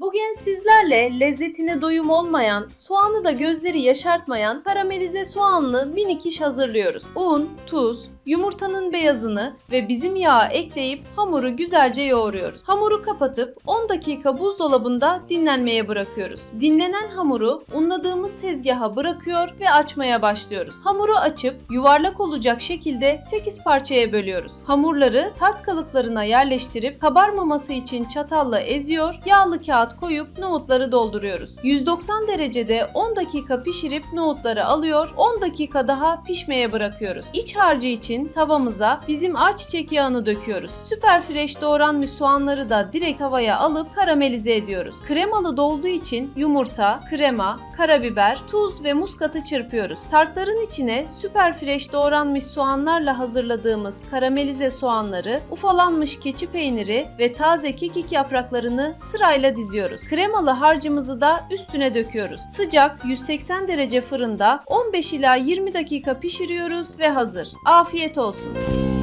Bugün sizlerle lezzetine doyum olmayan, soğanı da gözleri yaşartmayan karamelize soğanlı minik iş hazırlıyoruz. Un, tuz, yumurtanın beyazını ve bizim yağı ekleyip hamuru güzelce yoğuruyoruz. Hamuru kapatıp 10 dakika buzdolabında dinlenmeye bırakıyoruz. Dinlenen hamuru unladığımız tezgaha bırakıyor ve açmaya başlıyoruz. Hamuru açıp yuvarlak olacak şekilde 8 parçaya bölüyoruz. Hamurları tart kalıplarına yerleştirip kabarmaması için çatalla eziyor, yağlı kağıt koyup nohutları dolduruyoruz. 190 derecede 10 dakika pişirip nohutları alıyor, 10 dakika daha pişmeye bırakıyoruz. İç harcı için tavamıza bizim ayçiçek yağını döküyoruz. Süper fresh doğranmış soğanları da direkt tavaya alıp karamelize ediyoruz. Kremalı dolduğu için yumurta, krema, karabiber, tuz ve muskatı çırpıyoruz. Tartların içine süper fresh doğranmış soğanlarla hazırladığımız karamelize soğanları, ufalanmış keçi peyniri ve taze kekik yapraklarını sırayla diziyoruz. Kremalı harcımızı da üstüne döküyoruz. Sıcak 180 derece fırında 15 ila 20 dakika pişiriyoruz ve hazır afiyet olsun.